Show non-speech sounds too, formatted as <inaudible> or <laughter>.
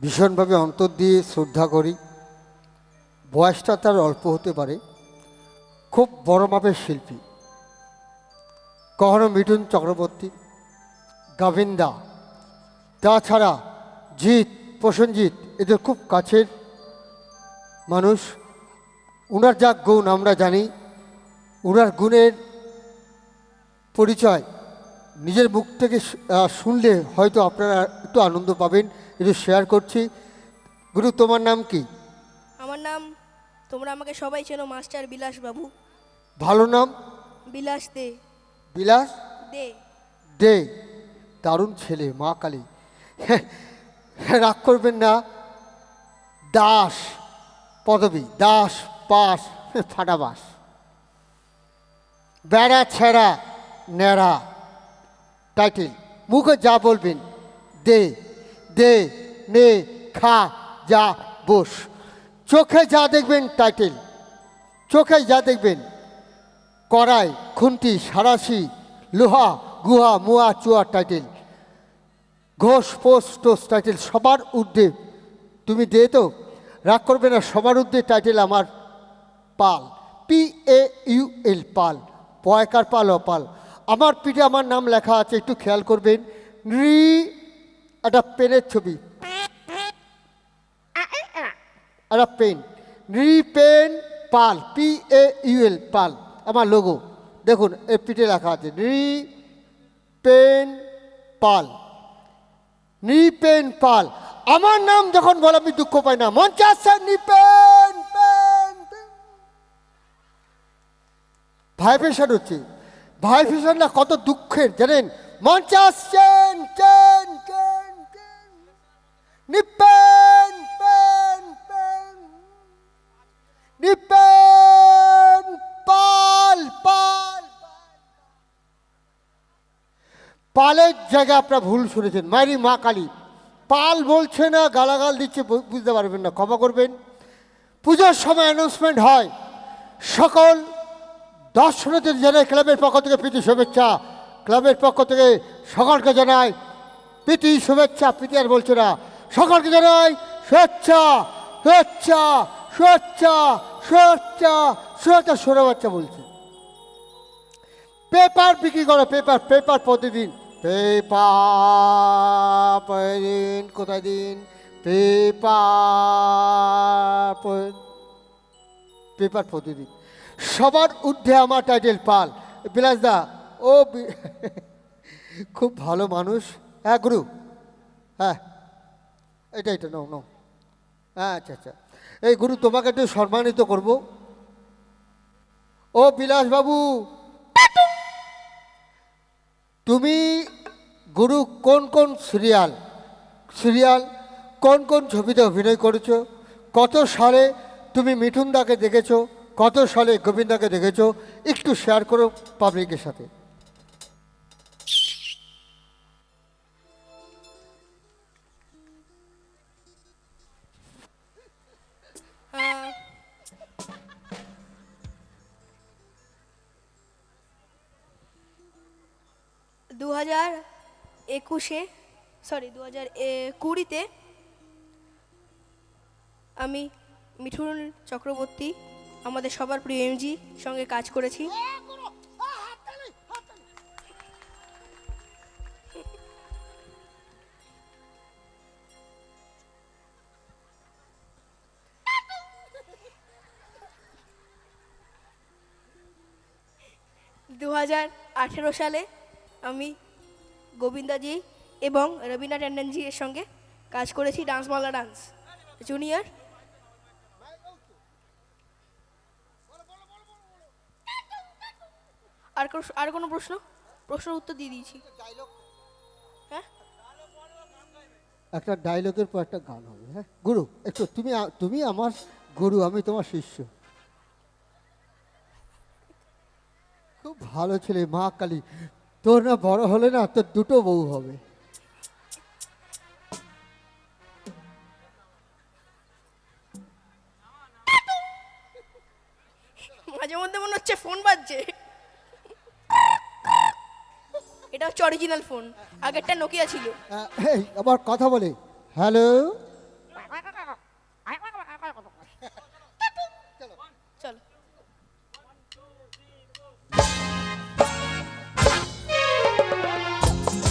ভীষণভাবে অন্তর দিয়ে শ্রদ্ধা করি। বয়সটা তার অল্প হতে পারে। খুব বড় মাপের শিল্পী। কখনো মিঠুন চক্রবর্তী, গাভিন্দা, তাছাড়া জিৎ, প্রসেনজিৎ, এদের খুব কাছের মানুষ। উনার যা গুণ আমরা জানি, উনার গুণের পরিচয় নিজের মুখ থেকে শুনলে হয়তো আপনারা একটু আনন্দ পাবেন। একটু শেয়ার করছি। গুরু তোমার নাম কি? আমার নাম তোমরা আমাকে সবাই চেনো মাস্টার বিলাস বাবু। ভালো নাম? বিলাস দে। বিলাস? দে। দে। দারুণ ছেলে মা কালী। রাগ করবেন না। দাস পদবী দাস পাস ফাটাবাস। বেড়া ছেঁড়া ন্যাড়া। টাইটেল মুখে যা বলবেন দে। দে নে খা যা বস। চোখে যা দেখবেন টাইটেল। চোখে যা দেখবেন। কড়াই, খুন্তি, সারাশি, লোহা, গুহা, মুয়া, চুয়া টাইটেল। ঘোষ, পোষ টোস টাইটেল সবার ঊর্ধ্বে। তুমি দে তো। রাগ করবে না, সবার ঊর্ধ্বে টাইটেল আমার Pal. P A U L Pal. পয়কার পাল, অপাল। আমার পিঠে আমার নাম লেখা আছে, একটু খেয়াল করবেন। নৃ একটা পেনের ছবি একটা pen Nripen Pal P A U L Pal আমার লোগো দেখুন এর পিঠে লেখা আছে। নৃ পেন পাল নিপেন পাল আমার নাম যখন বলে আমি দুঃখ পাই না মঞ্চে আসছে নিপেন পেন পেন। ভাই ফেশন হচ্ছে। ভাই ফেশনটা কত দুঃখের জানেন? মঞ্চে আসছেন চেন চেন নিপেন পাল পাল। পালের জায়গায় আপনারা ভুল শুনেছেন। মায়েরি মা কালী। পাল বলছে না, গালাগাল দিচ্ছে বুঝতে পারবেন না, ক্ষমা করবেন। পুজোর সময় অ্যানাউন্সমেন্ট হয়। সকল দর্শনার্থী জানায় ক্লাবের পক্ষ থেকে প্রীতি শুভেচ্ছা। ক্লাবের পক্ষ থেকে সকলকে জানায় প্রীতি শুভেচ্ছা। প্রীতি আর বলছে না, সকলকে জানাই স্বেচ্ছা স্বেচ্ছা স্বেচ্ছা স্বেচ্ছা স্বেচ্ছা সোনা বাচ্চা বলছে। পেপার বিক্রি করো, পেপার পেপার প্রতিদিন। পেপার কোথায় দিন? পেপার পেপার প্রতিদিন। সবার ঊর্ধ্বে আমার টাইটেল পাল। বিলাসদা ও <laughs> খুব ভালো মানুষ। হ্যাঁ গুরু। হ্যাঁ এটা এটা নো নো হ্যাঁ আচ্ছা আচ্ছা। এই গুরু, তোমাকে একটু সম্মানিত করব। ও বিলাসবাবু, তুমি গুরু কোন কোন সিরিয়াল সিরিয়াল কোন কোন ছবিতে অভিনয় করেছ? কত সালে তুমি মিঠুনদাকে দেখেছ? কত সালে গোবিন্দাকে দেখেছ? একটু শেয়ার করো পাবলিকের সাথে। একুশে সরি দু হাজার কুড়িতে আমি মিঠুন চক্রবর্তী, আমাদের সবার প্রিয় এমজি সঙ্গে কাজ করেছি। দু হাজার আঠেরো সালে আমি গোবিন্দাজি এবং রবীনা ট্যান্ডনজি এর সঙ্গে কাজ করেছি ডান্স বাংলা ডান্স। জুনিয়র। আর আর কোনো প্রশ্ন? প্রশ্নের উত্তর দিয়ে দিয়েছি। হ্যাঁ? একটা ডায়লগের পর একটা গান হবে হ্যাঁ? গুরু, একটু তুমি তুমি আমার গুরু, আমি তোমার শিষ্য। খুব ভালো ছেলে, মা কালী। তোর না বড় হলে না তোর দুটো বউ হবে। মাঝে মধ্যে মনে হচ্ছে ফোন বাজছে। এটা হচ্ছে অরিজিনাল ফোন আগেরটা নোকিয়া ছিল। এই আবার কথা বলে। হ্যালো